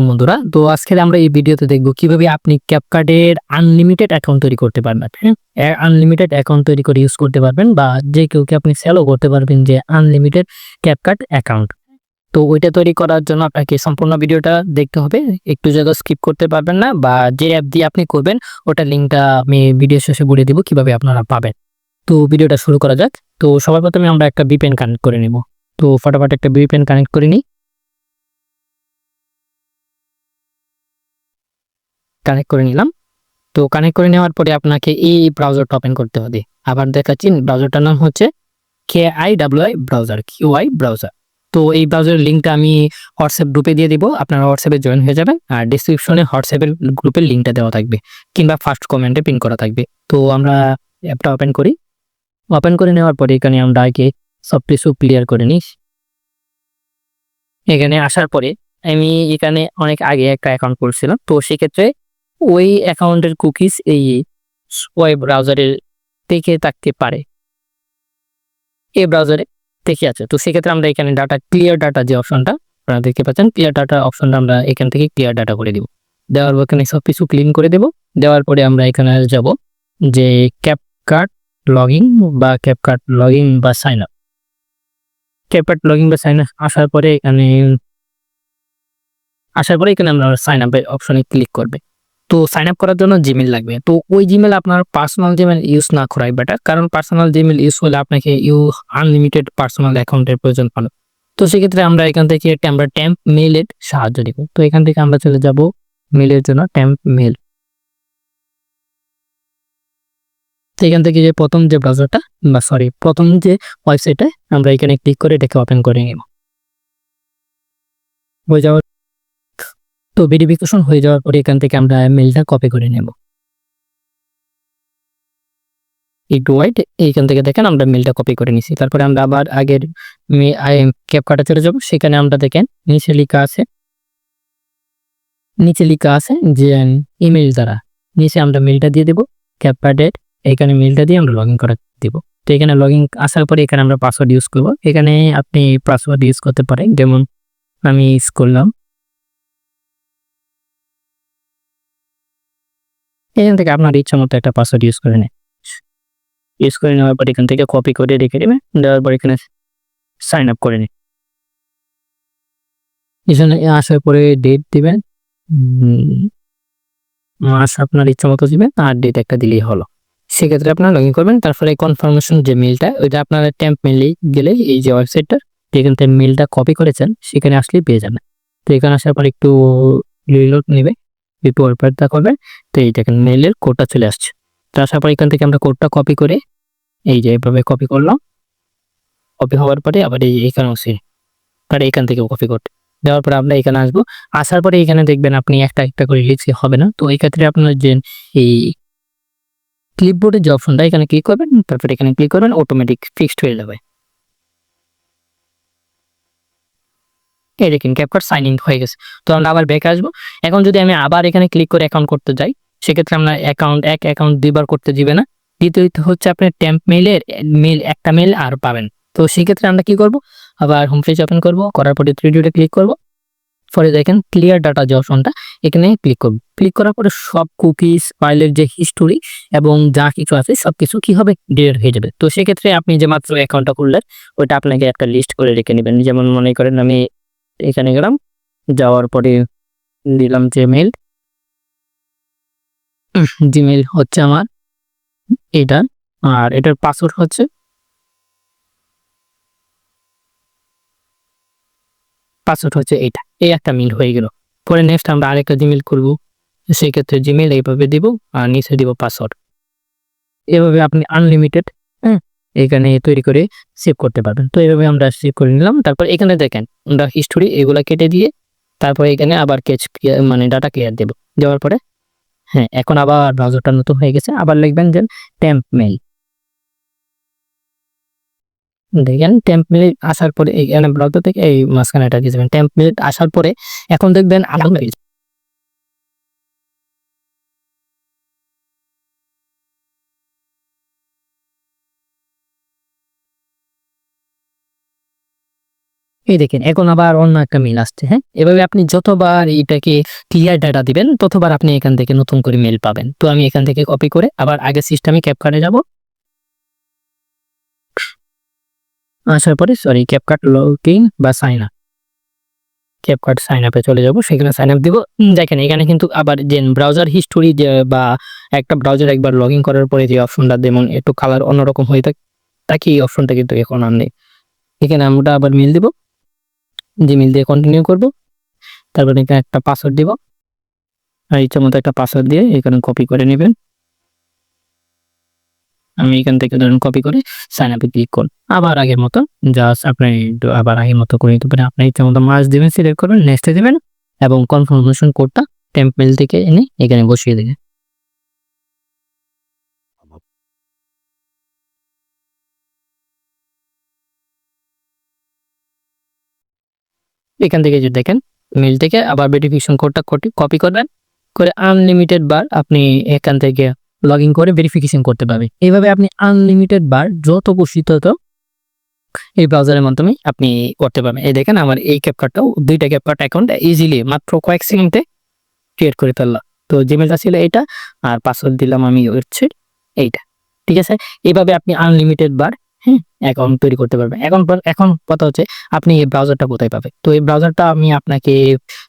আলাইকুম বন্ধুরা, তো আজকে আমরা এই ভিডিওতে দেখব কীভাবে আপনি ক্যাপকার্ডের আনলিমিটেড অ্যাকাউন্ট তৈরি করতে পারবেন। হ্যাঁ আনলিমিটেড অ্যাকাউন্ট তৈরি করে ইউজ করতে পারবেন বা যে কেউকে আপনি সেলও করতে পারবেন যে আনলিমিটেড ক্যাপকার্ড অ্যাকাউন্ট তো ওইটা তৈরি করার জন্য আপনাকে সম্পূর্ণ ভিডিওটা দেখতে হবে, একটু জায়গা স্কিপ করতে পারবেন না বা যে অ্যাপ দিয়ে আপনি করবেন ওটার লিঙ্কটা আমি ভিডিও শেষে বলে দিব কীভাবে আপনারা পাবেন। তো ভিডিওটা শুরু করা যাক। তো সবার প্রথমে আমরা একটা বিপেন কানেক্ট করে নেব। তো ফটাফট একটা বিপেন কানেক্ট করে নিই। কানেক্ট করে নিলাম। তো কানেক্ট করে নেওয়ার পরে আপনাকে এই ব্রাউজারটা ওপেন করতে হবে। আবার দেখাচ্ছি ব্রাউজারটার নাম হচ্ছে K I W I browser Q I browser তো এই ব্রাউজারের লিঙ্কটা আমি হোয়াটসঅ্যাপ গ্রুপে দিয়ে দিব। আপনারা হোয়াটসঅ্যাপে জয়েন হয়ে যাবেন আর ডিসক্রিপশনে হোয়াটসঅ্যাপের গ্রুপের লিঙ্কটা দেওয়া থাকবে কিংবা ফার্স্ট কমেন্টে পিন করা থাকবে। তো আমরা অ্যাপটা ওপেন করি। ওপেন করে নেওয়ার পরে এখানে আমরা আগে সব কিছু ক্লিয়ার করে নিই। এখানে আসার পরে আমি এখানে অনেক আগে একটা অ্যাকাউন্ট করছিলাম তো সেক্ষেত্রে ওই অ্যাকাউন্টের কুকিজ এই ওয়েব ব্রাউজারের থেকে থাকতে পারে। এই ব্রাউজারে দেখে আছে। তো সেক্ষেত্রে আমরা এখানে ডাটা ক্লিয়ার ডাটা যে অপশনটা আপনারা দেখতে পাচ্ছেন ক্লিয়ার ডাটা অপশনটা আমরা এখান থেকে ক্লিয়ার ডাটা করে দিব। দেওয়ার পর এখানে সব কিছু ক্লিন করে দেব। দেওয়ার পরে আমরা এখানে যাব যে ক্যাপকার্ট লগইন বা ক্যাপকার্ট লগিং বা সাইন আপ ক্যাপকার্ট লগিং বা সাইন আপ আসার পরে এখানে, আসার পরে এখানে আমরা সাইন আপের অপশনে ক্লিক করবে। তো সাইন আপ করার জন্য জিমেল লাগবে। তো ওই জিমেল আপনার পার্সোনাল জিমেল ইউজ না করাই বেটার কারণ পার্সোনাল জিমেল ইউজ হলে আপনাকে ইউ আনলিমিটেড পার্সোনাল অ্যাকাউন্টের প্রয়োজন পড়ে তো সেক্ষেত্রে আমরা এখান থেকে আমরা ট্যাম্প মেলের সাহায্য নিব। তো এখান থেকে আমরা চলে যাব মেলের জন্য ট্যাম্প মেল তো এখান থেকে যে প্রথম যে ব্রাউজারটা বা সরি প্রথম যে ওয়েবসাইটে আমরা এখানে ক্লিক করে এটাকে ওপেন করে নিব। হয়ে যাওয়ার তো ভেরিফিকেশন হয়ে যাওয়ার পরে এখান থেকে আমরা মেলটা কপি করে নেব। একটু ওয়াইট এইখান থেকে দেখেন আমরা মেলটা কপি করে নিছি। তারপরে আমরা আবার আগের ক্যাপকাটা চলে যাব। সেখানে আমরা দেখেন নিচে লেখা আছে, নিচে লেখা আছে যে ইমেল দ্বারা। নিচে আমরা মেলটা দিয়ে দেব ক্যাপকার্ডের এখানে মেলটা দিয়ে আমরা লগ ইন করে দিব। তো এখানে লগ ইন আসার পরে এখানে আমরা পাসওয়ার্ড ইউজ করব। এখানে আপনি পাসওয়ার্ড ইউজ করতে পারেন। যেমন আমি ইউজ করলাম এখান থেকে আপনার ইচ্ছা মতো একটা পাসওয়ার্ড ইউজ করে নেন। ইউজ করে নেওয়ার পর এখান থেকে কপি করে রেখে দেবেন, দেওয়ার পর এখানে সাইন আপ করে নিন। এখানে আসার পরে ডেট দিবেন মাস আপনার ইচ্ছা মতো দিবেন, আর ডেট একটা দিলেই হলো। সেক্ষেত্রে আপনার লগ ইন করবেন, তারপরে কনফার্মেশন যে মেলটা ওইটা আপনার ট্যাম্প মেলে গেলে এই যে ওয়েবসাইটটা যেখান থেকে মেলটা কপি করেছেন, সেখানে আসলেই পেয়ে যাবেন। তো এখানে আসার পর একটু রিলোড নেবে। বিপর পার্টটা করবেন তো এই দেখেন মেইলের কোডটা চলে আসছে। তো আসার পর এখান থেকে আমরা কোডটা কপি করে এই যে এইভাবে কপি করলাম। কপি হওয়ার পরে আবার এই এখানে আসি আর এখান থেকে কপি করতে দেওয়ার পরে আমরা এখানে আসব। আসার পরে এখানে দেখবেন আপনি একটা একটা করে লিখছি হবে না? তো এই ক্ষেত্রে আপনার যে এই ক্লিপবোর্ডের যে অপশনটা এখানে ক্লিক করবেন, তারপরে এখানে ক্লিক করবেন অটোমেটিক ফিক্সড হয়ে যাবে। এই দেখেন ক্যাপকার্ড সাইন ইন হয়ে গেছে। তো আমরা আবার ব্যাক আসব। এখন যদি আমি আবার এখানে ক্লিক করে অ্যাকাউন্ট করতে যাই, সেক্ষেত্রে আমরা অ্যাকাউন্ট এক অ্যাকাউন্ট দুইবার করতে দিবে না। দ্বিতীয়ত হচ্ছে আপনার ট্যাম্প মেলের মেল একটা মেল আর পাবেন। তো সেক্ষেত্রে আমরা কি করব? আবার হোম পেজ ওপেন করব, করার পরে থ্রিডিওতে ক্লিক করব। পরে দেখেন ক্লিয়ার ডাটা যে অপশনটা এখানে ক্লিক করব। ক্লিক করার পরে সব কুকিজ ফাইলের যে হিস্টোরি এবং যা কিছু আছে সব কিছু কি হবে? ডিলিট হয়ে যাবে। তো সেক্ষেত্রে আপনি যে মাত্র অ্যাকাউন্টটা খুললেন, ওইটা আপনাকে একটা লিস্ট করে রেখে নেবেন। যেমন মনে করেন আমি এখানে গেলাম, যাওয়ার পরে দিলাম জিমেল জিমেল হচ্ছে আমার এটা, আর এটার পাসওয়ার্ড হচ্ছে পাসওয়ার্ড হচ্ছে এটা। এই একটা মিল হয়ে গেল। পরে নেক্সট আমরা আরেকটা জিমেল করব, সেই ক্ষেত্রে জিমেল এইভাবে দিব আর নিচে দিব পাসওয়ার্ড এভাবে আপনি আনলিমিটেড এখানে তৈরি করে সেভ করতে পারবেন। তো এইভাবে আমরা সেভ করে নিলাম। তারপর এখানে দেখেন, আমরা হিস্টোরি এগুলা কেটে দিয়ে তারপর এখানে আবার কেচ মানে ডাটা ক্লিয়ার দেব। দেওয়ার পরে হ্যাঁ এখন আবার ব্রাউজারটা নতুন হয়ে গেছে। আবার লিখবেন যে টেম্প মেল দেখেন টেম্প মেল আসার পরে এখানে ব্রাউজার থেকে এই মাঝখানে এটা দিয়ে দেবেন টেম্প মেল আসার পরে এখন দেখবেন আলাদা এই দেখেন, এখন আবার অন্য একটা মেল আসছে হ্যাঁ? এভাবে আপনি যতবার এটাকে ক্লিয়ার ডাটা দিবেন, ততবার আপনি এখান থেকে নতুন করে মেল পাবেন। তো আমি এখান থেকে কপি করে আবার আগে সিস্টেমে ক্যাপকার্ডে যাব। আসার পরে সরি ক্যাপকার্ড লগইন বা সাইন আপ ক্যাপকার্ড সাইন আপে চলে যাব, সেখানে সাইন আপ দিব। দেখেন, এখানে কিন্তু আবার যে ব্রাউজার হিস্টোরি বা একটা ব্রাউজার একবার লগ করার পরে যে অপশনটা যেমন একটু কালার অন্যরকম হয়ে থাকে তাকে এই অপশনটা কিন্তু এখন আর নেই। এখানে আমরা আবার মেল দিব। যে মেল দিয়ে কন্টিনিউ করব। তারপর এখানে একটা পাসওয়ার্ড দিব। আর ইচ্ছা মতো একটা পাসওয়ার্ড দিয়ে এখানে কপি করে নেবেন। আমি এখান থেকে ধরুন কপি করে সাইন আপে ক্লিক করুন আবার আগের মতো জাস্ট আপনি আবার আগের মতো করে দিতে পারেন। আপনি ইচ্ছা মতো মাস দেবেন সিলেক্ট করবেন নেক্সটে দেবেন এবং কনফার্মেশন কোডটা টেম্পেল থেকে এনে এখানে বসিয়ে দেবেন। এখান থেকে যদি দেখেন মেল থেকে আবার ভেরিফিকেশন কোডটা কপি করবেন। করে আনলিমিটেড বার আপনি এখান থেকে লগ ইন করে ভেরিফিকেশন করতে পারবেন। এইভাবে আপনি আনলিমিটেড বার যত খুশি তত এই ব্রাউজারের মাধ্যমে আপনি করতে পারবেন। এই দেখেন আমার এই ক্যাপকার্ডটাও দুইটা ক্যাপকার্ড অ্যাকাউন্ট ইজিলি মাত্র কয়েক সেকেন্ডে ক্রিয়েট করে ফেললাম তো জিমেলটা ছিল এটা আর পাসওয়ার্ড দিলাম আমি হচ্ছে এইটা। ঠিক আছে? এইভাবে আপনি আনলিমিটেড বার অ্যাকাউন্ট তৈরি করতে পারবেন। এখন এখন কথা হচ্ছে আপনি এই ব্রাউজারটা কোথায় পাবেন? তো এই ব্রাউজারটা আমি আপনাকে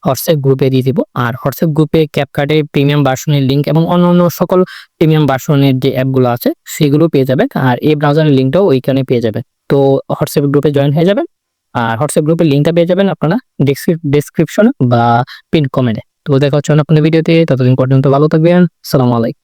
হোয়াটসঅ্যাপ গ্রুপে দিয়ে দিব। আর হোয়াটসঅ্যাপ গ্রুপে ক্যাপকার্ডের প্রিমিয়াম ভার্সনের লিঙ্ক এবং অন্যান্য সকল প্রিমিয়াম ভার্সনের যে অ্যাপগুলো আছে, সেগুলো পেয়ে যাবেন। আর এই ব্রাউজারের লিঙ্কটাও ওইখানে পেয়ে যাবেন। তো হোয়াটসঅ্যাপ গ্রুপে জয়েন হয়ে যাবেন। আর হোয়াটসঅ্যাপ গ্রুপের লিঙ্কটা পেয়ে যাবেন আপনারা ডেসক্রিপশনে বা পিন কমেন্টে তো দেখা হচ্ছে অন্য কোনো ভিডিওতে ততদিন পর্যন্ত ভালো থাকবেন। সালাম আলাইকুম।